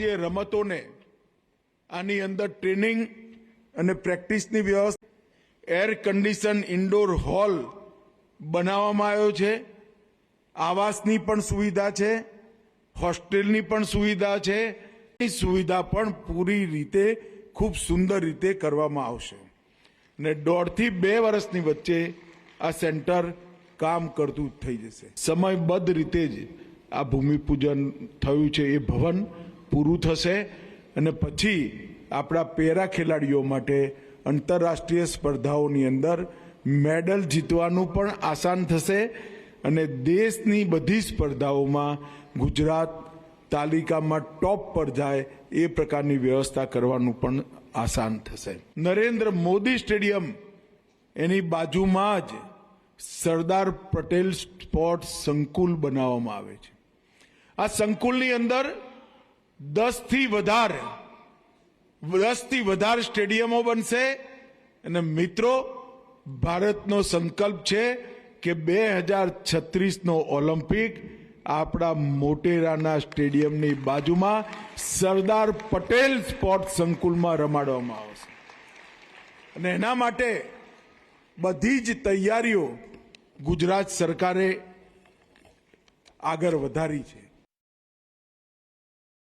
રમતોને આની અંદર ટ્રેનિંગ અને પ્રેક્ટિસની વ્યવસ્થા એર કન્ડિશન ઇન્ડોર હોલ બનાવવામાં આવ્યો છે. આવાસની પણ સુવિધા છે. હોસ્ટેલની પણ સુવિધા છે. એ સુવિધા પણ પૂરી રીતે ખૂબ સુંદર રીતે કરવામાં આવશે. ને દોઢથી બે વર્ષની વચ્ચે આ સેન્ટર કામ કરતું થઈ જશે. સમયબદ્ધ રીતે જ આ ભૂમિપૂજન થયું છે એ ભવન. પૂરું થશે અને પછી આપણા પેરા ખેલાડીઓ માટે આંતરરાષ્ટ્રીય સ્પર્ધાઓની અંદર મેડલ જીતવાનું પણ આસાન થશે અને દેશની બધી સ્પર્ધાઓમાં ગુજરાત તાલિકામાં ટોપ પર જાય એ પ્રકારની વ્યવસ્થા કરવાનું પણ આસાન થશે. નરેન્દ્ર મોદી સ્ટેડિયમ એની બાજુમાં જ સરદાર પટેલ સ્પોર્ટ્સ સંકુલ બનાવવામાં આવે છે. આ સંકુલની અંદર દસથી વધારે દસથી વધારે સ્ટેડિયમો બનશે. અને મિત્રો, ભારતનો સંકલ્પ છે કે બે હજાર છત્રીસનો ઓલિમ્પિક આપણા મોટેરાના સ્ટેડિયમની બાજુમાં સરદાર પટેલ સ્પોર્ટ સંકુલમાં રમાડવામાં આવશે. અને એના માટે બધી જ તૈયારીઓ ગુજરાત સરકારે આગળ વધારી છે.